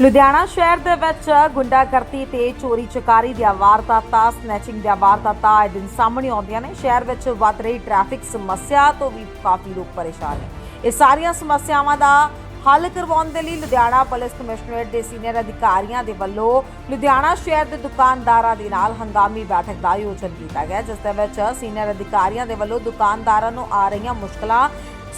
ਲੁਧਿਆਣਾ ਸ਼ਹਿਰ ਦੇ ਵਿੱਚ ਗੁੰਡਾਗਰਦੀ ਤੇ ਚੋਰੀ ਚਕਾਰੀ ਦੀਆਂ ਵਾਰਦਾਤਾਂ ਸਨੈਚਿੰਗ ਦੀਆਂ ਵਾਰਦਾਤਾਂ ਆਏ ਦਿਨ ਸਾਹਮਣੇ ਆਉਂਦੀਆਂ ਨੇ। ਸ਼ਹਿਰ ਵਿੱਚ ਵੱਧ ਰਹੀ ਟ੍ਰੈਫਿਕ ਸਮੱਸਿਆ ਤੋਂ ਵੀ ਕਾਫੀ ਲੋਕ ਪਰੇਸ਼ਾਨ ਨੇ। ਇਹ ਸਾਰੀਆਂ ਸਮੱਸਿਆਵਾਂ ਦਾ ਹੱਲ ਕਰਵਾਉਣ ਦੇ ਲਈ ਲੁਧਿਆਣਾ ਪੁਲਿਸ ਕਮਿਸ਼ਨਰੇਟ ਦੇ ਸੀਨੀਅਰ ਅਧਿਕਾਰੀਆਂ ਦੇ ਵੱਲੋਂ ਲੁਧਿਆਣਾ ਸ਼ਹਿਰ ਦੇ ਦੁਕਾਨਦਾਰਾਂ ਦੇ ਨਾਲ ਹੰਗਾਮੀ ਬੈਠਕ ਦਾ ਆਯੋਜਨ ਕੀਤਾ ਗਿਆ, ਜਿਸ ਦੇ ਵਿੱਚ ਸੀਨੀਅਰ ਅਧਿਕਾਰੀਆਂ ਦੇ ਵੱਲੋਂ ਦੁਕਾਨਦਾਰਾਂ ਨੂੰ ਆ ਰਹੀਆਂ ਮੁਸ਼ਕਲਾਂ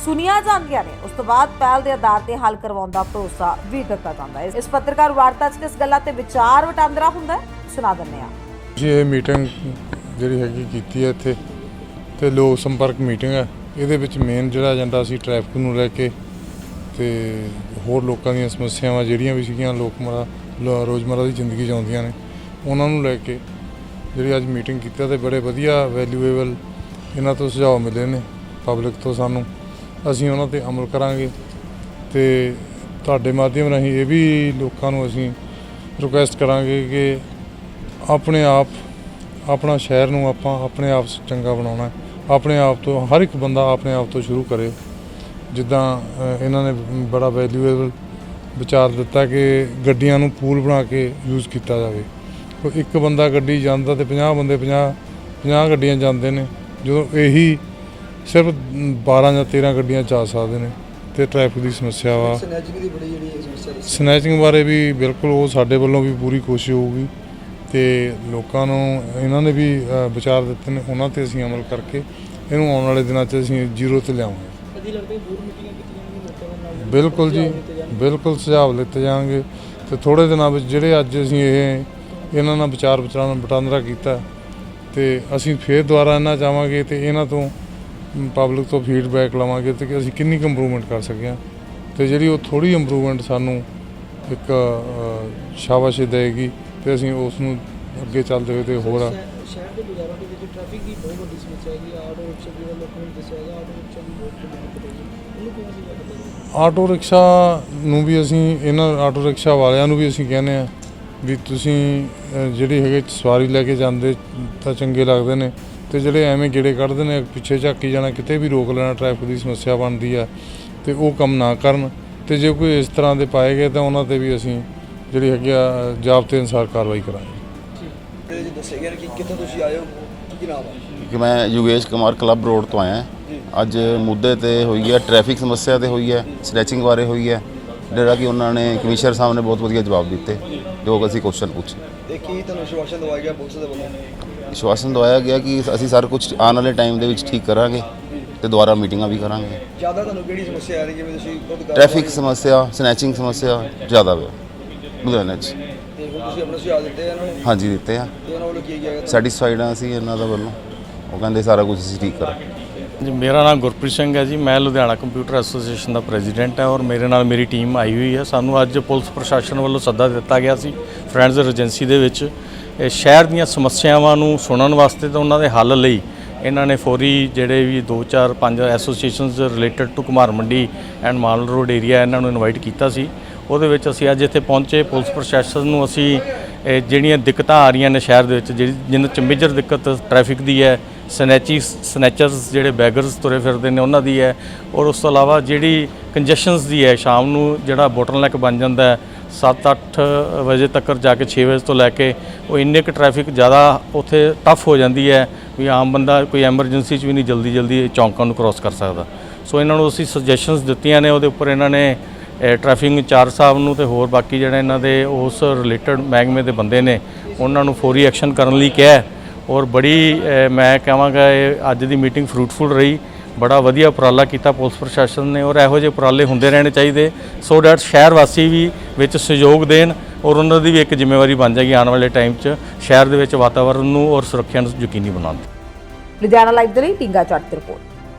ਸੁਣੀਆਂ ਜਾਂਦੀਆਂ ਨੇ। ਉਸ ਤੋਂ ਬਾਅਦ ਪਹਿਲ ਦੇ ਆਧਾਰ ਤੇ ਹੱਲ ਕਰਵਾਉਣ ਦਾ ਭਰੋਸਾ ਵੀ ਦਿੱਤਾ ਜਾਂਦਾ ਹੈ। ਇਸ ਪੱਤਰਕਾਰ ਵਾਰਤਾ 'ਚ ਕਿਸ ਗੱਲਾਂ ਤੇ ਵਿਚਾਰ ਵਟਾਂਦਰਾ ਹੁੰਦਾ ਸੁਣਾ ਦਿੰਦੇ ਹਾਂ। ਜੀ, ਇਹ ਮੀਟਿੰਗ ਜਿਹੜੀ ਹੈਗੀ ਕੀਤੀ ਹੈ ਇੱਥੇ ਤੇ ਲੋਕ ਸੰਪਰਕ ਮੀਟਿੰਗ ਹੈ। ਇਹਦੇ ਵਿੱਚ ਮੇਨ ਜਿਹੜਾ ਏਜੰਡਾ ਸੀ ਟ੍ਰੈਫਿਕ ਨੂੰ ਲੈ ਕੇ ਤੇ ਹੋਰ ਲੋਕਾਂ ਦੀਆਂ ਸਮੱਸਿਆਵਾਂ ਜਿਹੜੀਆਂ ਵੀ ਸੀਗੀਆਂ ਲੋਕਮਰਾ ਲੋ- ਰੋਜ਼ਮਰਰਾ ਦੀ ਜ਼ਿੰਦਗੀ 'ਚ ਆਉਂਦੀਆਂ ਨੇ, ਉਹਨਾਂ ਨੂੰ ਲੈ ਕੇ ਜਿਹੜੀ ਅੱਜ ਮੀਟਿੰਗ ਕੀਤੀ ਹੈ ਤੇ ਬੜੇ ਵਧੀਆ ਵੈਲਿਊਏਬਲ ਇਹਨਾਂ ਤੋਂ ਸੁਝਾਅ ਮਿਲੇ ਨੇ ਪਬਲਿਕ ਤੋਂ ਸਾਨੂੰ। ਅਸੀਂ ਉਹਨਾਂ ਤੇ ਅਮਲ ਕਰਾਂਗੇ ਤੇ ਤੁਹਾਡੇ ਮਾਧਿਅਮ ਰਾਹੀਂ ਇਹ ਵੀ ਲੋਕਾਂ ਨੂੰ ਅਸੀਂ ਰਿਕੁਐਸਟ ਕਰਾਂਗੇ ਕਿ ਆਪਣੇ ਆਪ, ਆਪਣਾ ਸ਼ਹਿਰ ਨੂੰ ਆਪਾਂ ਆਪਣੇ ਆਪ ਚੰਗਾ ਬਣਾਉਣਾ ਆਪਣੇ ਆਪ ਤੋਂ ਹਰ ਇੱਕ ਬੰਦਾ ਆਪਣੇ ਆਪ ਤੋਂ ਸ਼ੁਰੂ ਕਰੇ। ਜਿੱਦਾਂ ਇਹਨਾਂ ਨੇ ਬੜਾ ਵੈਲਿਊਏਬਲ ਵਿਚਾਰ ਦਿੱਤਾ ਕਿ ਗੱਡੀਆਂ ਨੂੰ ਪੂਲ ਬਣਾ ਕੇ ਯੂਜ਼ ਕੀਤਾ ਜਾਵੇ। ਕੋਈ ਇੱਕ ਬੰਦਾ ਗੱਡੀ ਜਾਂਦਾ ਤੇ 50 ਬੰਦੇ 50 50 ਗੱਡੀਆਂ ਜਾਂਦੇ ਨੇ। ਜਦੋਂ ਇਹੀ ਸਿਰਫ 12 ਜਾਂ 13 ਗੱਡੀਆਂ ਜਾ ਸਕਦੇ ਨੇ ਤੇ ਟ੍ਰੈਫਿਕ ਦੀ ਸਮੱਸਿਆ ਵਾ। ਸਨੈਚਿੰਗ ਦੀ ਬੜੀ ਜਿਹੜੀ ਸਮੱਸਿਆ ਰਹੀ ਸਨੈਚਿੰਗ ਬਾਰੇ ਵੀ ਬਿਲਕੁਲ ਉਹ ਸਾਡੇ ਵੱਲੋਂ ਵੀ ਪੂਰੀ ਕੋਸ਼ਿਸ਼ ਹੋਊਗੀ ਤੇ ਲੋਕਾਂ ਨੂੰ ਇਹਨਾਂ ਨੇ ਵੀ ਵਿਚਾਰ ਦਿੱਤੇ ਨੇ ਉਹਨਾਂ ਤੇ ਅਸੀਂ ਅਮਲ ਕਰਕੇ ਇਹਨੂੰ ਆਉਣ ਵਾਲੇ ਦਿਨਾਂ 'ਚ ਅਸੀਂ ਜ਼ੀਰੋ ਤੇ ਲਿਆਵਾਂਗੇ। ਬਿਲਕੁਲ ਜੀ ਬਿਲਕੁਲ ਸੁਝਾਅ ਲਿੱਤੇ ਜਾਣਗੇ ਤੇ ਥੋੜੇ ਦਿਨਾਂ ਵਿੱਚ ਜਿਹੜੇ ਅੱਜ ਅਸੀਂ ਇਹ ਇਹਨਾਂ ਨਾਲ ਵਿਚਾਰ ਵਿਚਾਰਾਂ ਵਟਾਂਦਰਾ ਕੀਤਾ ਤੇ ਅਸੀਂ ਫੇਰ ਦੁਬਾਰਾ ਇਹਨਾਂ ਚਾਹਾਂਗੇ ਤੇ ਇਹਨਾਂ ਤੋਂ ਪਬਲਿਕ ਤੋਂ ਫੀਡਬੈਕ ਲਵਾਂਗੇ ਤੇ ਕਿ ਅਸੀਂ ਕਿੰਨੀ ਕੁ ਇੰਪਰੂਵਮੈਂਟ ਕਰ ਸਕੇ ਹਾਂ। ਤੇ ਜਿਹੜੀ ਉਹ ਥੋੜੀ ਇੰਪਰੂਵਮੈਂਟ ਸਾਨੂੰ ਇੱਕ ਸ਼ਾਬਾਸ਼ ਦੇਗੀ ਤੇ ਅਸੀਂ ਉਸ ਨੂੰ ਅੱਗੇ ਚੱਲਦੇ ਹੋਏ ਤੇ ਹੋਰ ਸ਼ਹਿ- ਸ਼ਹਿਰ ਦੇ ਬਾਜ਼ਾਰਾਂ ਦੇ ਵਿੱਚ ਟ੍ਰੈਫਿਕ ਦੀ ਬਹੁਤ ਵੱਡੀ ਸਮੱਸਿਆ ਹੈਗੀ ਹੈ। ਆਟੋ ਰਿਕਸ਼ਾ ਜਿਹੜਾ ਲੋਕਾਂ ਨੂੰ ਦੱਸਿਆ ਗਿਆ ਆਟੋ ਰਿਕਸ਼ਾ ਦੀ ਬਹੁਤ ਦਿੱਕਤ ਹੈਗੀ। ਉਹਨੂੰ ਕਿਵੇਂ ਸੀ ਲੱਗਦਾ ਆਟੋ ਰਿਕਸ਼ਾ ਨੂੰ ਵੀ ਅਸੀਂ ਇਹਨਾਂ ਆਟੋ ਰਿਕਸ਼ਾ ਵਾਲਿਆਂ ਨੂੰ ਵੀ ਅਸੀਂ ਕਹਿੰਦੇ ਆ ਵੀ ਤੁਸੀਂ ਜਿਹੜੀ ਹੈਗੇ ਸਵਾਰੀ ਲੈ ਕੇ ਜਾਂਦੇ ਤਾਂ ਚੰਗੇ ਲੱਗਦੇ ਨੇ। ਤੇ ਜਿਹੜੇ ਐਵੇਂ ਗੇੜੇ ਕੱਢਦੇ ਨੇ ਪਿੱਛੇ ਝਾਕੀ ਜਾਣਾ ਕਿਤੇ ਵੀ ਰੋਕ ਲੈਣਾ ਟ੍ਰੈਫਿਕ ਦੀ ਸਮੱਸਿਆ ਬਣਦੀ ਆ ਤੇ ਉਹ ਕੰਮ ਨਾ ਕਰਨ। ਤੇ ਜੇ ਕੋਈ ਇਸ ਤਰ੍ਹਾਂ ਦੇ ਪਾਏ ਗਏ ਤਾਂ ਉਹਨਾਂ ਤੇ ਵੀ ਅਸੀਂ ਜਿਹੜੀ ਹੈਗੀ ਆ ਜਾਬਤੇ ਅਨੁਸਾਰ ਕਾਰਵਾਈ ਕਰਾਂਗੇ। ਤੇ ਜੀ ਦੱਸਿਆ ਗਿਆ ਕਿ ਕਿੱਥੋਂ ਤੁਸੀਂ ਆਏ ਹੋ? ਕੀ ਨਾਮ ਹੈ ਕਿ ਮੈਂ ਯੋਗੇਸ਼ ਕੁਮਾਰ ਕਲੱਬ ਰੋਡ ਤੋਂ ਆਇਆ। ਅੱਜ ਮੁੱਦੇ ਤੇ ਹੋਈ ਹੈ ਟ੍ਰੈਫਿਕ ਸਮੱਸਿਆ ਤੇ ਹੋਈ ਹੈ ਸਨੈਚਿੰਗ ਬਾਰੇ ਹੋਈ ਹੈ। ਜਿਹੜਾ ਕਿ ਉਹਨਾਂ ਨੇ ਕਮਿਸ਼ਨਰ ਸਾਹਿਬ ਨੇ ਬਹੁਤ ਵਧੀਆ ਜਵਾਬ ਦਿੱਤੇ। ਜੋ ਅਸੀਂ ਕੁਐਸਚਨ ਪੁੱਛੇ। ਤੇ ਕੀ ਤੁਹਾਨੂੰ ਵਿਸ਼ਵਾਸਨ ਦਵਾਇਆ ਗਿਆ ਪੁਲਿਸ ਦੇ ਵੱਲੋਂ? ਵਿਸ਼ਵਾਸਨ ਦਵਾਇਆ ਗਿਆ ਕਿ ਅਸੀਂ ਸਾਰਾ ਕੁਝ ਆਉਣ ਵਾਲੇ ਟਾਈਮ ਦੇ ਵਿੱਚ ਠੀਕ ਕਰਾਂਗੇ ਤੇ ਦੁਬਾਰਾ ਮੀਟਿੰਗਾਂ ਵੀ ਕਰਾਂਗੇ। ਜ਼ਿਆਦਾ ਤੁਹਾਨੂੰ ਕਿਹੜੀ ਸਮੱਸਿਆ ਆ ਰਹੀ ਜਿਵੇਂ ਤੁਸੀਂ ਖੁਦ ਕਰ ਟ੍ਰੈਫਿਕ ਸਮੱਸਿਆ ਸਨੈਚਿੰਗ ਸਮੱਸਿਆ ਜ਼ਿਆਦਾ ਵੇ ਲੁਧਿਆਣੇ 'ਚ। ਤੇ ਹੁਣ ਤੁਸੀਂ ਆਪਣੇ ਸੁਝਾਅ ਦਿੱਤੇ ਆ ਇਹਨਾਂ ਨੂੰ? ਹਾਂਜੀ ਦਿੱਤੇ ਆ। ਤੇ ਉਹਨਾਂ ਵੱਲੋਂ ਕੀ ਗਿਆ ਗਿਆ? ਸੈਟੀਸਫਾਈਡ ਆ ਅਸੀਂ ਇਹਨਾਂ ਦਾ ਵੱਲੋਂ। ਉਹ ਕਹਿੰਦੇ ਸਾਰਾ ਕੁਝ ਅਸੀਂ ਠੀਕ ਕਰਾਂਗੇ। ਜੀ, ਮੇਰਾ ਨਾਮ ਗੁਰਪ੍ਰੀਤ ਸਿੰਘ ਹੈ ਜੀ। ਮੈਂ ਲੁਧਿਆਣਾ ਕੰਪਿਊਟਰ ਐਸੋਸੀਏਸ਼ਨ ਦਾ ਪ੍ਰੈਜ਼ੀਡੈਂਟ ਹਾਂ ਔਰ ਮੇਰੇ ਨਾਲ ਮੇਰੀ ਟੀਮ ਆਈ ਹੋਈ ਹੈ। ਸਾਨੂੰ ਅੱਜ ਪੁਲਿਸ ਪ੍ਰਸ਼ਾਸਨ ਵੱਲੋਂ ਸੱਦਾ ਦਿੱਤਾ ਗਿਆ ਸੀ ਫਰੈਂਡਸ ਰਜੈਂਸੀ ਦੇ ਵਿੱਚ। ਇਹ ਸ਼ਹਿਰ ਦੀਆਂ ਸਮੱਸਿਆਵਾਂ ਨੂੰ ਸੁਣਨ ਵਾਸਤੇ ਤੇ ਉਹਨਾਂ ਦੇ ਹੱਲ ਲਈ ਇਹਨਾਂ ਨੇ ਫੌਰੀ ਜਿਹੜੇ ਵੀ 2 4 5 associations related to Kumar Mandi and mall road area ਇਹਨਾਂ ਨੂੰ ਇਨਵਾਈਟ ਕੀਤਾ ਸੀ। ਉਹਦੇ ਵਿੱਚ ਅਸੀਂ ਅੱਜ ਇੱਥੇ ਪਹੁੰਚੇ। ਪੁਲਿਸ ਪ੍ਰਸ਼ਾਸਨ ਨੂੰ ਅਸੀਂ ਇਹ ਜਿਹੜੀਆਂ ਦਿੱਕਤਾਂ ਆ ਰਹੀਆਂ ਨੇ ਸ਼ਹਿਰ ਦੇ ਵਿੱਚ, ਜਿਹੜੀ ਜਿਨ੍ਹਾਂ 'ਚ ਮੇਜਰ ਦਿੱਕਤ ਟ੍ਰੈਫਿਕ ਦੀ ਹੈ ਸਨੈਚੀ ਸਨੈਚਰਸ ਜਿਹੜੇ ਬੈਗਰਸ ਤੁਰੇ ਫਿਰਦੇ ਨੇ, ਉਹਨਾਂ ਦੀ ਹੈ। ਔਰ ਉਸ ਤੋਂ ਇਲਾਵਾ ਜਿਹੜੀ ਕੰਜੈਸ਼ਨਸ ਦੀ ਹੈ, ਸ਼ਾਮ ਨੂੰ ਜਿਹੜਾ ਬੋਟਲਨੈਕ ਬਣ ਜਾਂਦਾ ਹੈ 7-8 ਵਜੇ ਤੱਕ ਜਾ ਕੇ 6 ਵਜੇ ਤੋਂ ਲੈ ਕੇ, ਉਹ ਇੰਨੇ ਕੁ ਟ੍ਰੈਫਿਕ ਜ਼ਿਆਦਾ ਉੱਥੇ ਟਫ ਹੋ ਜਾਂਦੀ ਹੈ ਵੀ ਆਮ ਬੰਦਾ ਕੋਈ ਐਮਰਜੈਂਸੀ 'ਚ ਵੀ ਨਹੀਂ ਜਲਦੀ ਜਲਦੀ ਚੌਂਕਾਂ ਨੂੰ ਕ੍ਰਾਸ ਕਰ ਸਕਦਾ। ਸੋ ਇਹਨਾਂ ਨੂੰ ਅਸੀਂ ਸੁਜੈਸ਼ਨਸ ਦਿੱਤੀਆਂ ਨੇ, ਉਹਦੇ ਉੱਪਰ ਇਹਨਾਂ ਨੇ ਟ੍ਰੈਫਿਕ ਇੰਚਾਰਜ ਸਾਹਿਬ ਨੂੰ ਤੇ ਹੋਰ ਬਾਕੀ ਜਿਹੜੇ ਇਹਨਾਂ ਦੇ ਉਸ ਰਿਲੇਟਡ ਮਹਿਕਮੇ ਦੇ ਬੰਦੇ ਨੇ, ਉਹਨਾਂ ਨੂੰ ਫੌਰੀ ਐਕਸ਼ਨ ਕਰਨ ਲਈ ਕਿਹਾ ਔਰ ਬੜੀ ਮੈਂ ਕਹਾਂਗਾ ਇਹ ਅੱਜ ਦੀ ਮੀਟਿੰਗ ਫਰੂਟਫੁਲ ਰਹੀ। ਬੜਾ ਵਧੀਆ ਉਪਰਾਲਾ ਕੀਤਾ ਪੁਲਿਸ ਪ੍ਰਸ਼ਾਸਨ ਨੇ ਔਰ ਇਹੋ ਜਿਹੇ ਉਪਰਾਲੇ ਹੁੰਦੇ ਰਹਿਣੇ ਚਾਹੀਦੇ। ਸੋ ਡੈਟ ਸ਼ਹਿਰ ਵਾਸੀ ਵੀ ਵਿੱਚ ਸਹਿਯੋਗ ਦੇਣ ਔਰ ਉਹਨਾਂ ਦੀ ਵੀ ਇੱਕ ਜ਼ਿੰਮੇਵਾਰੀ ਬਣ ਜਾਏਗੀ ਆਉਣ ਵਾਲੇ ਟਾਈਮ 'ਚ, ਸ਼ਹਿਰ ਦੇ ਵਿੱਚ ਵਾਤਾਵਰਣ ਨੂੰ ਔਰ ਸੁਰੱਖਿਆ ਨੂੰ ਯਕੀਨੀ ਬਣਾਉਣ ਦੀ। ਲੁਧਿਆਣਾ ਲਾਈਵ ਦੇ ਲਈ ਟਿੰਗਾ ਚੱਟ ਰਿਪੋਰਟ।